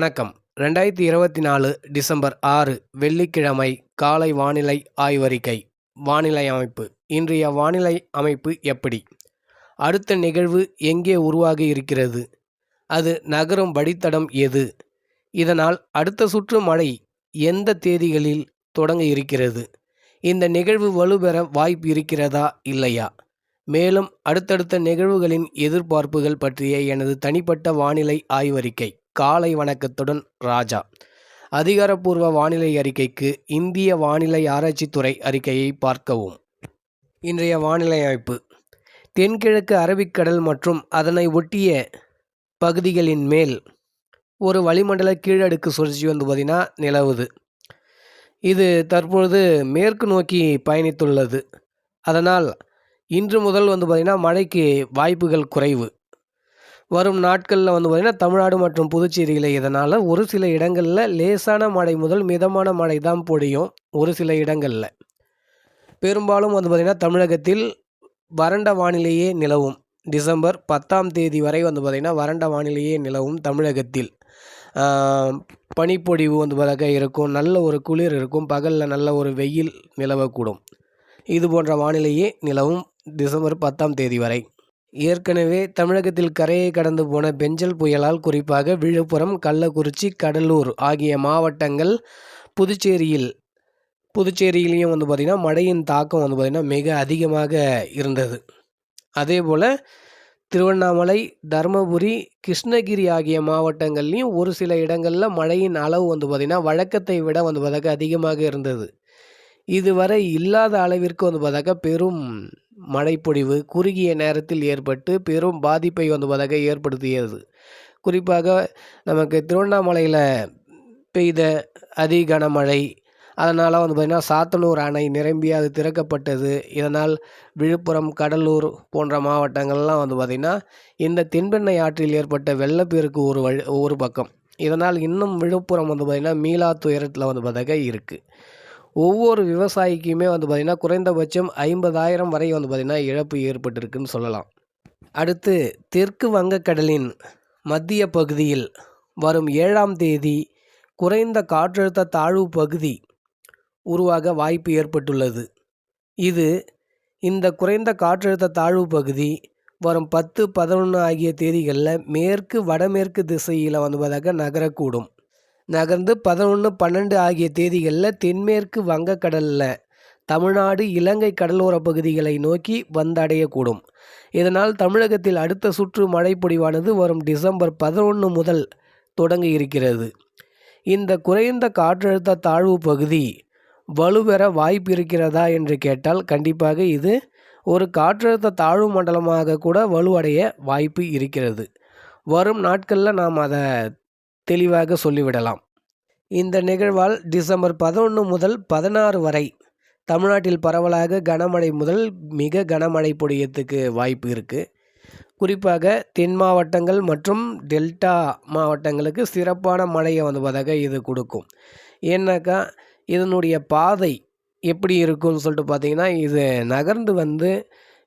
வணக்கம். ரெண்டாயிரத்தி இருபத்தி நாலு டிசம்பர் ஆறு வெள்ளிக்கிழமை காலை வானிலை ஆய்வறிக்கை. வானிலை அமைப்பு. இன்றைய வானிலை அமைப்பு எப்படி? அடுத்த நிகழ்வு எங்கே உருவாகி இருக்கிறது? அது நகரும் வழித்தடம் எது? இதனால் அடுத்த சுற்று மழை எந்த தேதிகளில் தொடங்க இருக்கிறது? இந்த நிகழ்வு வலுப்பெற வாய்ப்பு இருக்கிறதா இல்லையா? மேலும் அடுத்தடுத்த நிகழ்வுகளின் எதிர்பார்ப்புகள் பற்றிய எனது தனிப்பட்ட வானிலை ஆய்வறிக்கை. காலை வணக்கத்துடன் ராஜா. அதிகாரப்பூர்வ வானிலை அறிக்கைக்கு இந்திய வானிலை ஆராய்ச்சித்துறை அறிக்கையை பார்க்கவும். இன்றைய வானிலை அமைப்பு. தென்கிழக்கு அரபிக்கடல் மற்றும் அதனை ஒட்டிய பகுதிகளின் மேல் ஒரு வளிமண்டல கீழடுக்கு சுழற்சி வந்து பார்த்திங்கன்னா நிலவுது. இது தற்பொழுது மேற்கு நோக்கி பயணித்துள்ளது. அதனால் இன்று முதல் வந்து பார்த்திங்கன்னா மழைக்கு வாய்ப்புகள் குறைவு. வரும் நாட்களில் வந்து பார்த்திங்கன்னா தமிழ்நாடு மற்றும் புதுச்சேரியில் இதனால் ஒரு சில இடங்களில் லேசான மழை முதல் மிதமான மழை தான் பொழியும் ஒரு சில இடங்களில். பெரும்பாலும் வந்து பார்த்திங்கன்னா தமிழகத்தில் வறண்ட வானிலையே நிலவும். டிசம்பர் பத்தாம் தேதி வரை வந்து பார்த்திங்கன்னா வறண்ட வானிலையே நிலவும் தமிழகத்தில். பனிப்பொழிவு வந்து பார்த்தாக்கா இருக்கும். நல்ல ஒரு குளிர் இருக்கும். பகலில் நல்ல ஒரு வெயில் நிலவக்கூடும். இது போன்ற வானிலையே நிலவும் டிசம்பர் பத்தாம் தேதி வரை. ஏற்கனவே தமிழகத்தில் கரையை கடந்து போன பெஞ்சல் புயலால் குறிப்பாக விழுப்புரம் கள்ளக்குறிச்சி கடலூர் ஆகிய மாவட்டங்கள் புதுச்சேரியில் புதுச்சேரியிலையும் வந்து பார்த்திங்கன்னா மழையின் தாக்கம் வந்து பார்த்திங்கன்னா மிக அதிகமாக இருந்தது. அதே போல் திருவண்ணாமலை தருமபுரி கிருஷ்ணகிரி ஆகிய மாவட்டங்கள்லேயும் ஒரு சில இடங்களில் மழையின் அளவு வந்து பார்த்திங்கன்னா வழக்கத்தை விட வந்து பார்த்தாக்கா அதிகமாக இருந்தது. இதுவரை இல்லாத அளவிற்கு வந்து பார்த்தாக்கா பெரும் மழைப்பொழிவு குறுகிய நேரத்தில் ஏற்பட்டு பெரும் பாதிப்பை வந்து பார்த்தாக்கா ஏற்படுத்தியது. குறிப்பாக நமக்கு திருவண்ணாமலையில் பெய்த அதி கனமழை அதனால் வந்து பார்த்திங்கன்னா சாத்தனூர் அணை நிரம்பி அது திறக்கப்பட்டது. இதனால் விழுப்புரம் கடலூர் போன்ற மாவட்டங்கள்லாம் வந்து பார்த்திங்கன்னா இந்த தென்பெண்ணை ஆற்றில் ஏற்பட்ட வெள்ளப்பெருக்கு ஒரு வழி ஒரு பக்கம். இதனால் இன்னும் விழுப்புரம் வந்து பார்த்திங்கன்னா மீளா துயரத்தில் வந்து பார்த்தாக்க இருக்குது ஒவ்வொரு விவசாயிக்குமே வந்து பார்த்திங்கன்னா குறைந்தபட்சம் ஐம்பதாயிரம் வரை வந்து பார்த்திங்கன்னா இழப்பு ஏற்பட்டிருக்குன்னு சொல்லலாம். அடுத்து தெற்கு வங்கக்கடலின் மத்திய பகுதியில் வரும் ஏழாம் தேதி குறைந்த காற்றழுத்த தாழ்வு பகுதி உருவாக வாய்ப்பு ஏற்பட்டுள்ளது. இது இந்த குறைந்த காற்றழுத்த தாழ்வு பகுதி வரும் பத்து பதினொன்று ஆகிய தேதிகளில் மேற்கு வடமேற்கு திசையில் வந்து பார்த்தாக்க நகரக்கூடும். நகர்ந்து பதினொன்று பன்னெண்டு ஆகிய தேதிகளில் தென்மேற்கு வங்கக்கடலில் தமிழ்நாடு இலங்கை கடலோர பகுதிகளை நோக்கி வந்தடையக்கூடும். இதனால் தமிழகத்தில் அடுத்த சுற்று மழைப்பொடிவானது வரும் டிசம்பர் பதினொன்று முதல் தொடங்க இருக்கிறது இந்த குறைந்த காற்றழுத்த தாழ்வு பகுதி வலுவெற வாய்ப்பு இருக்கிறதா என்று கேட்டால் கண்டிப்பாக இது ஒரு காற்றழுத்த தாழ்வு மண்டலமாக கூட வலுவடைய வாய்ப்பு இருக்கிறது. வரும் நாட்களில் நாம் அதை தெளிவாக சொல்லிவிடலாம். இந்த நிகழ்வால் டிசம்பர் பதினொன்று முதல் பதினாறு வரை தமிழ்நாட்டில் பரவலாக கனமழை முதல் மிக கனமழை பொழியத்துக்கு வாய்ப்பு இருக்குது குறிப்பாக தென் மாவட்டங்கள் மற்றும் டெல்டா மாவட்டங்களுக்கு சிறப்பான மழையை வந்துவதாக இது கொடுக்கும். ஏன்னாக்கா இதனுடைய பாதை எப்படி இருக்கும்னு சொல்லிட்டு பார்த்தீங்கன்னா இது நகர்ந்து வந்து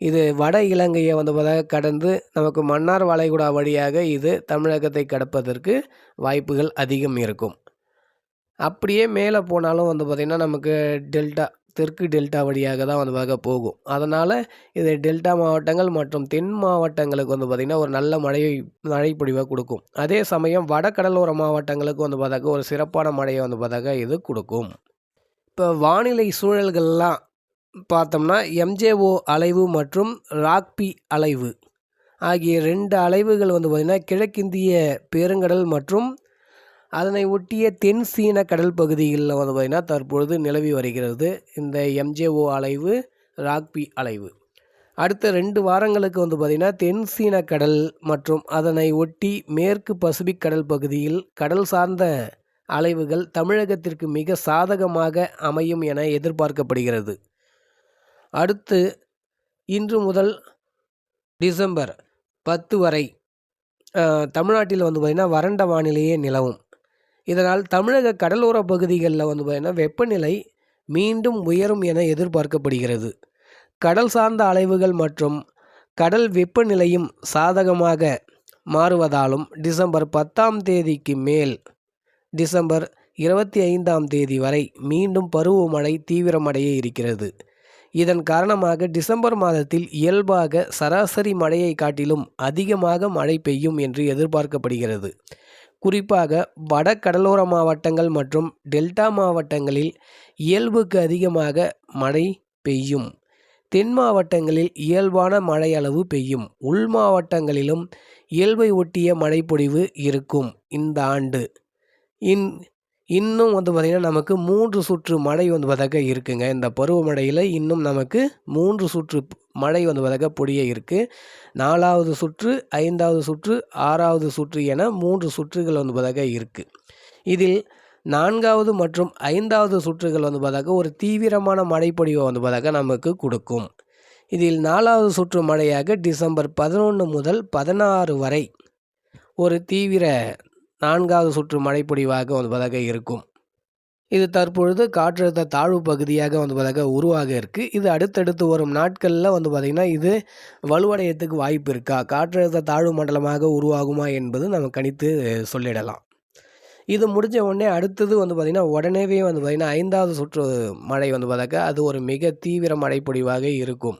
இது வட இலங்கையை வந்து பார்த்தா கடந்து நமக்கு மன்னார் வளைகுடா வழியாக இது தமிழகத்தை கடப்பதற்கு வாய்ப்புகள் அதிகம் இருக்கும். அப்படியே மேலே போனாலும் வந்து பார்த்திங்கன்னா நமக்கு டெல்டா தெற்கு டெல்டா வழியாக தான் வந்து பார்க்க போகும். அதனால் இது டெல்டா மாவட்டங்கள் மற்றும் தென் மாவட்டங்களுக்கு வந்து பார்த்திங்கன்னா ஒரு நல்ல மழையை மழை கொடுக்கும். அதே சமயம் வட கடலோர மாவட்டங்களுக்கு வந்து பார்த்தாக்க ஒரு சிறப்பான மழையை வந்து பார்த்தாக்க இது கொடுக்கும். இப்போ வானிலை சூழல்கள்லாம் பார்த்தோம்னா எம்ஜேஓ அலைவு மற்றும் ராக்பி அலைவு ஆகிய ரெண்டு அலைவுகள் வந்து பார்த்திங்கன்னா கிழக்கிந்திய பெருங்கடல் மற்றும் அதனை ஒட்டிய தென் சீன கடல் பகுதிகளில் வந்து பார்த்திங்கன்னா தற்பொழுது நிலவி வருகிறது. இந்த எம்ஜேஓ அலைவு ராக்பி அலைவு. அடுத்த ரெண்டு வாரங்களுக்கு வந்து பார்த்திங்கன்னா தென் சீன கடல் மற்றும் அதனை ஒட்டி மேற்கு பசிபிக் கடல் பகுதியில் கடல் சார்ந்த அலைவுகள் தமிழகத்திற்கு மிக சாதகமாக அமையும் என எதிர்பார்க்கப்படுகிறது. அடுத்து இன்று முதல் டிசம்பர் பத்து வரை தமிழ்நாட்டில் வந்து பார்த்திங்கன்னா வறண்ட வானிலையே நிலவும். இதனால் தமிழக கடலோர பகுதிகளில் வந்து பார்த்திங்கன்னா வெப்பநிலை மீண்டும் உயரும் என எதிர்பார்க்கப்படுகிறது. கடல் சார்ந்த அலைவுகள் மற்றும் கடல் வெப்பநிலையும் சாதகமாக மாறுவதாலும் டிசம்பர் பத்தாம் தேதிக்கு மேல் டிசம்பர் இருபத்தி ஐந்தாம் தேதி வரை மீண்டும் பருவமழை தீவிரமடைய இருக்கிறது. இதன் காரணமாக டிசம்பர் மாதத்தில் இயல்பாக சராசரி மழையை காட்டிலும் அதிகமாக மழை பெய்யும் என்று எதிர்பார்க்கப்படுகிறது. குறிப்பாக வட கடலோர மாவட்டங்கள் மற்றும் டெல்டா மாவட்டங்களில் இயல்புக்கு அதிகமாக மழை பெய்யும். தென் மாவட்டங்களில் இயல்பான மழையளவு பெய்யும். உள் மாவட்டங்களிலும் இயல்பை ஒட்டிய மழைப்பொழிவு இருக்கும். இந்த ஆண்டு இன் இன்னும் வந்து பார்த்திங்கன்னா நமக்கு மூன்று சுற்று மழை வந்து பார்த்தாக்க இருக்குங்க. இந்த பருவமழையில் இன்னும் நமக்கு மூன்று சுற்று மழை வந்து பார்த்தாக்க பொடிய இருக்குது நாலாவது சுற்று ஐந்தாவது சுற்று ஆறாவது சுற்று என மூன்று சுற்றுகள் வந்து பார்த்தாக்க இருக்குது இதில் நான்காவது மற்றும் ஐந்தாவது சுற்றுகள் வந்து பார்த்தாக்க ஒரு தீவிரமான மழைப்பொடிவை வந்து பார்த்தாக்க நமக்கு கொடுக்கும். இதில் நாலாவது சுற்று மழையாக டிசம்பர் பதினொன்று முதல் பதினாறு வரை ஒரு தீவிர நான்காவது சுற்று மழைப்பொழிவாக வந்து இருக்கும். இது தற்பொழுது காற்றழுத்த தாழ்வு பகுதியாக வந்து பார்த்தாக்க உருவாக இருக்குது இது அடுத்தடுத்து வரும் நாட்களில் வந்து பார்த்திங்கன்னா இது வலுவடையத்துக்கு வாய்ப்பு இருக்கா? காற்றழுத்த தாழ்வு மண்டலமாக உருவாகுமா என்பது நம்ம கணித்து சொல்லிடலாம். இது முடிஞ்ச உடனே அடுத்தது வந்து பார்த்திங்கன்னா உடனேவே வந்து பார்த்திங்கன்னா ஐந்தாவது சுற்று மழை வந்து பார்த்தாக்கா அது ஒரு மிக தீவிர மழைப்பொழிவாக இருக்கும்.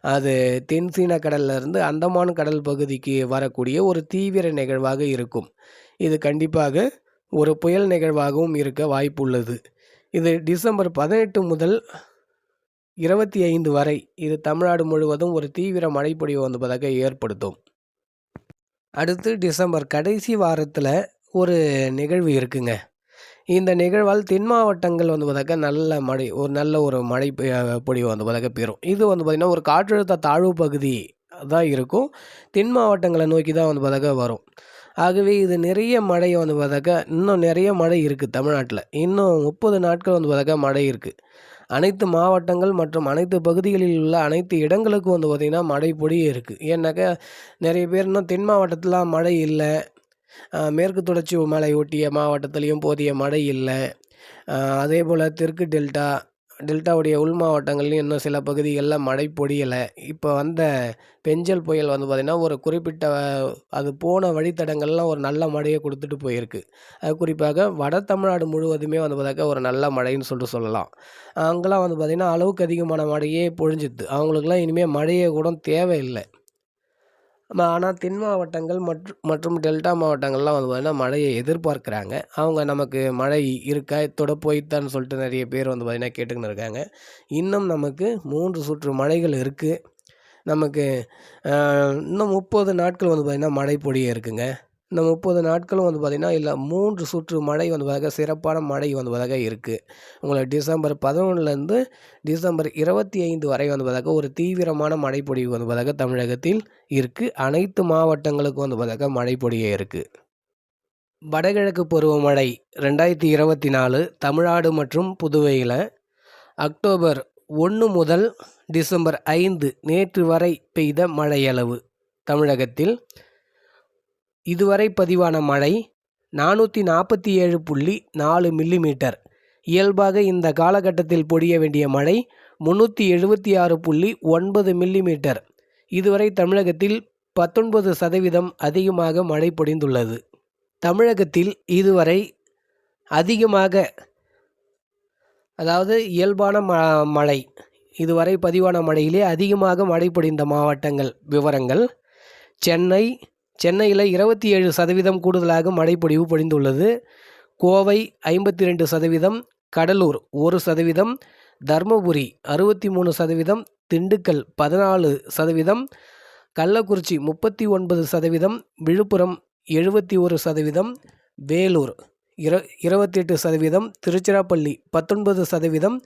அது தென் கடல்லிருந்து கடல்லேருந்து அந்தமான் கடல் பகுதிக்கு வரக்கூடிய ஒரு தீவிர நிகழ்வாக இருக்கும். இது கண்டிப்பாக ஒரு புயல் நிகழ்வாகவும் இருக்க வாய்ப்புள்ளது. இது டிசம்பர் பதினெட்டு முதல் இருபத்தி ஐந்து வரை இது தமிழ்நாடு முழுவதும் ஒரு தீவிர மழைப்பொழிவு வந்ததாக ஏற்படுத்தும். அடுத்து டிசம்பர் கடைசி வாரத்தில் ஒரு நிகழ்வு இருக்குங்க. இந்த நிகழ்வால் தென் மாவட்டங்கள் வந்து பார்த்தாக்கா நல்ல மழை ஒரு நல்ல ஒரு மழை பொழிவு வந்து பார்த்தாக்க பெறும். இது வந்து பார்த்திங்கன்னா ஒரு காற்றழுத்த தாழ்வு பகுதி தான் இருக்கும். தென் மாவட்டங்களை நோக்கி தான் வந்து பார்த்தாக்கா வரும். ஆகவே இது நிறைய மழை வந்து பார்த்தாக்கா இன்னும் நிறைய மழை இருக்குது தமிழ்நாட்டில். இன்னும் முப்பது நாட்கள் வந்து பார்த்தாக்கா மழை இருக்குது அனைத்து மாவட்டங்கள் மற்றும் அனைத்து பகுதிகளில் உள்ள அனைத்து இடங்களுக்கும் வந்து பார்த்திங்கன்னா மழை பொடியே இருக்குது ஏன்னாக்கா நிறைய பேர் இன்னும் தென் மாவட்டத்தில் மழை இல்லை. மேற்கு தொடர்ச்சி மலை ஒட்டிய மாவட்டத்திலையும் போதிய மழை இல்லை. அதே போல் தெற்கு டெல்டா டெல்டாவுடைய உள் மாவட்டங்கள்லையும் இன்னும் சில பகுதிகளில் மழை பொழியலை. இப்போ வந்த பெஞ்சல் புயல் வந்து பார்த்திங்கன்னா ஒரு குறிப்பிட்ட அது போன வழித்தடங்கள்லாம் ஒரு நல்ல மழையை கொடுத்துட்டு போயிருக்கு. அது குறிப்பாக வட தமிழ்நாடு முழுவதுமே வந்து பார்த்தாக்கா ஒரு நல்ல மழைன்னு சொல்லிட்டு சொல்லலாம். அங்கெல்லாம் வந்து பார்த்திங்கன்னா அளவுக்கு அதிகமான மழையே பொழிஞ்சிது. அவங்களுக்குலாம் இனிமேல் மழையே கூட தேவையில்லை. ஆனால் தென் மாவட்டங்கள் மற்றும் மற்றும் டெல்டா மாவட்டங்கள்லாம் வந்து பார்த்திங்கன்னா மழையை எதிர்பார்க்குறாங்க. அவங்க நமக்கு மழை இருக்கா இத்தோட போய்த்தான்னு சொல்லிட்டு நிறைய பேர் வந்து பார்த்திங்கன்னா கேட்டுக்கின்னு இருக்காங்க. இன்னும் நமக்கு மூன்று சுற்று மழைகள் இருக்குது நமக்கு இன்னும் முப்பது நாட்கள் வந்து பார்த்திங்கன்னா மழை பொடியே இருக்குங்க. இந்த முப்பது நாட்களும் வந்து பார்த்திங்கன்னா இல்லை மூன்று சுற்று மழை வந்து பார்த்தாக்க சிறப்பான மழை வந்து பார்த்தாக்க இருக்குது உங்களுக்கு டிசம்பர் பதினொன்றுலேருந்து டிசம்பர் இருபத்தி ஐந்து வரை வந்து பார்த்தாக்க ஒரு தீவிரமான மழைப்பொழிவு வந்து பார்த்தாக்க தமிழகத்தில் இருக்குது அனைத்து மாவட்டங்களுக்கும் வந்து பார்த்தாக்க மழைப்பொழியே இருக்குது வடகிழக்கு பருவமழை ரெண்டாயிரத்தி இருபத்தி நாலு தமிழ்நாடு மற்றும் புதுவையில் அக்டோபர் ஒன்று முதல் டிசம்பர் ஐந்து நேற்று வரை பெய்த மழையளவு தமிழகத்தில். இதுவரை பதிவான மழை நானூற்றி நாற்பத்தி ஏழு புள்ளி நாலு மில்லிமீட்டர். இயல்பாக இந்த காலகட்டத்தில் பொழிய வேண்டிய மழை முந்நூற்றி எழுபத்தி ஆறு புள்ளி ஒன்பது மில்லிமீட்டர். இதுவரை தமிழகத்தில் பத்தொன்பது சதவீதம் அதிகமாக மழை பொழிந்துள்ளது. தமிழகத்தில் இதுவரை அதிகமாக அதாவது இயல்பான ம மழை இதுவரை பதிவான மழையிலே அதிகமாக மழை பொழிந்த மாவட்டங்கள் விவரங்கள் சென்னை சென்னையில் இருபத்தி ஏழு சதவீதம் கூடுதலாக மழைப்பொழிவு பொழிந்துள்ளது. கோவை ஐம்பத்தி ரெண்டு சதவீதம் கடலூர் ஒரு சதவீதம் தர்மபுரி அறுபத்தி மூணு சதவீதம் திண்டுக்கல் பதினாலு சதவீதம் கள்ளக்குறிச்சி முப்பத்தி ஒன்பது சதவீதம் விழுப்புரம் எழுபத்தி ஒரு சதவீதம் வேலூர் இர இருபத்தெட்டு சதவீதம் திருச்சிராப்பள்ளி பத்தொன்பது சதவீதம்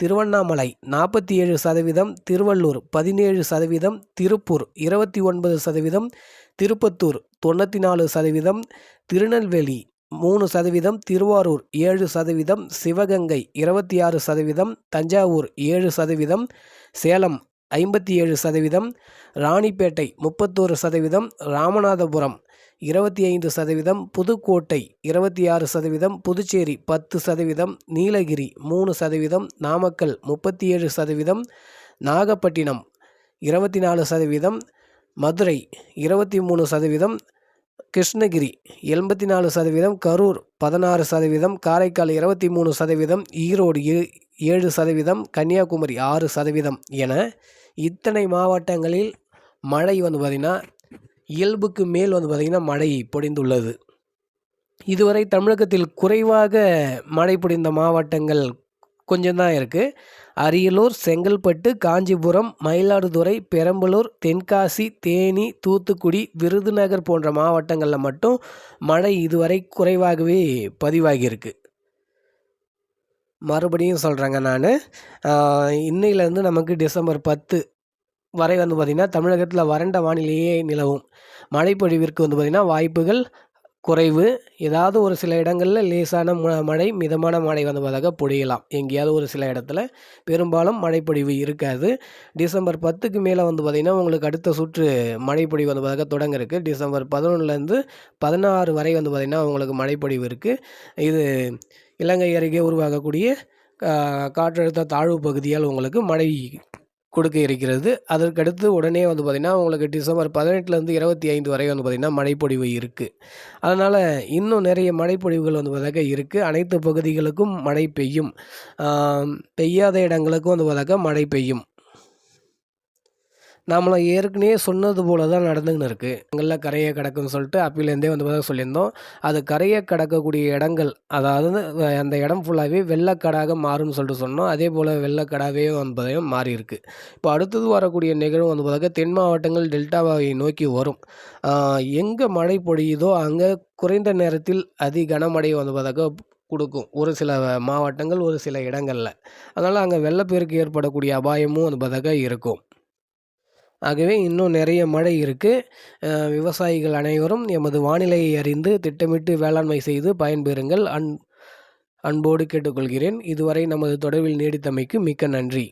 திருவண்ணாமலை நாற்பத்தி ஏழு சதவீதம் திருவள்ளூர் பதினேழு சதவீதம் திருப்பூர் இருபத்தி ஒன்பது சதவீதம் திருப்பத்தூர் தொண்ணூற்றி நாலு சதவீதம் திருநெல்வேலி மூணு சதவீதம் திருவாரூர் ஏழு சதவீதம் சிவகங்கை இருபத்தி ஆறு சதவீதம் தஞ்சாவூர் ஏழு சதவீதம் சேலம் ஐம்பத்தி ஏழு சதவீதம் ராணிப்பேட்டை முப்பத்தோரு சதவீதம் ராமநாதபுரம் இருபத்தி ஐந்து சதவீதம் புதுக்கோட்டை இருபத்தி ஆறு சதவீதம் புதுச்சேரி பத்து சதவீதம் நீலகிரி மூணு சதவீதம் நாமக்கல் முப்பத்தி ஏழு சதவீதம் நாகப்பட்டினம் இருபத்தி நாலு சதவீதம் மதுரை இருபத்தி மூணு சதவீதம் கிருஷ்ணகிரி எண்பத்தி நாலு சதவீதம் கரூர் பதினாறு சதவீதம் காரைக்கால் இருபத்தி மூணு சதவீதம் ஈரோடு ஏ ஏழு சதவீதம் கன்னியாகுமரி ஆறு சதவீதம் என இத்தனை மாவட்டங்களில் மழை வந்து பார்த்திங்கன்னா இயல்புக்கு மேல் வந்து பார்த்திங்கன்னா மழை பொழிந்துள்ளது. இதுவரை தமிழகத்தில் குறைவாக மழை பொழிந்த மாவட்டங்கள் கொஞ்சம் தான் இருக்குது அரியலூர் செங்கல்பட்டு காஞ்சிபுரம் மயிலாடுதுறை பெரம்பலூர் தென்காசி தேனி தூத்துக்குடி விருதுநகர் போன்ற மாவட்டங்களில் மட்டும் மழை இதுவரை குறைவாகவே பதிவாகியிருக்கு. மறுபடியும் சொல்கிறேங்க நான். இன்னையிலேருந்து நமக்கு டிசம்பர் பத்து வரை வந்து பார்த்திங்கன்னா தமிழகத்தில் வறண்ட வானிலையே நிலவும். மழைப்பொழிவிற்கு வந்து பார்த்திங்கன்னா வாய்ப்புகள் குறைவு. ஏதாவது ஒரு சில இடங்களில் லேசான ம மழை மிதமான மழை வந்து பார்த்தா பொழியலாம். எங்கேயாவது ஒரு சில இடத்துல பெரும்பாலும் மழைப்பொழிவு இருக்காது. டிசம்பர் பத்துக்கு மேலே வந்து பார்த்திங்கன்னா உங்களுக்கு அடுத்த சுற்று மழைப்பொழிவு வந்து பார்த்தாக்க தொடங்க இருக்குது டிசம்பர் பதினொன்றுலேருந்து பதினாறு வரை வந்து பார்த்திங்கன்னா உங்களுக்கு மழைப்பொழிவு இருக்குது இது இலங்கை அருகே உருவாகக்கூடிய காற்றழுத்த தாழ்வு பகுதியால் உங்களுக்கு மழை கொடுக்க இருக்கிறது. அதற்கடுத்து உடனே வந்து பார்த்திங்கன்னா உங்களுக்கு டிசம்பர் பதினெட்டுலேருந்து இருபத்தி ஐந்து வரை வந்து பார்த்திங்கன்னா மழைப்பொழிவு இருக்குது அதனால் இன்னும் நிறைய மழைப்பொழிவுகள் வந்து பார்த்தாக்கா இருக்குது அனைத்து பகுதிகளுக்கும் மழை பெய்யும். பெய்யாத இடங்களுக்கும் வந்து பார்த்தாக்கா மழை பெய்யும். நாமளும் ஏற்கனவே சொன்னது போல தான் நடந்துன்னு இருக்குது இடங்களில் கரையை கிடக்குன்னு சொல்லிட்டு அப்பிலேருந்தே வந்து பார்த்தா சொல்லியிருந்தோம். அது கரையை கடக்கக்கூடிய இடங்கள் அதாவது அந்த இடம் ஃபுல்லாகவே வெள்ளக்கடாக மாறும்னு சொல்லிட்டு சொன்னோம். அதே போல் வெள்ளக்கடாவே வந்து மாறி இருக்குது இப்போ அடுத்தது வரக்கூடிய நிகழ்வு வந்து பார்த்தாக்க தென் மாவட்டங்கள் டெல்டாவை நோக்கி வரும். எங்கே மழை பொழியுதோ அங்கே குறைந்த நேரத்தில் அதி கனமழை வந்து பார்த்தாக்க கொடுக்கும். ஒரு சில மாவட்டங்கள் ஒரு சில இடங்களில். அதனால் அங்கே வெள்ளப்பெருக்கு ஏற்படக்கூடிய அபாயமும் வந்து பார்த்தாக்கா இருக்கும். ஆகவே இன்னும் நிறைய மழை இருக்குது விவசாயிகள் அனைவரும் எமது வானிலையை அறிந்து திட்டமிட்டு வேளாண்மை செய்து பயன்பெறுங்கள். அன் அன்போடு கேட்டுக்கொள்கிறேன். இதுவரை நமது தொடர்பில் நீடித்தமைக்கு மிக்க நன்றி.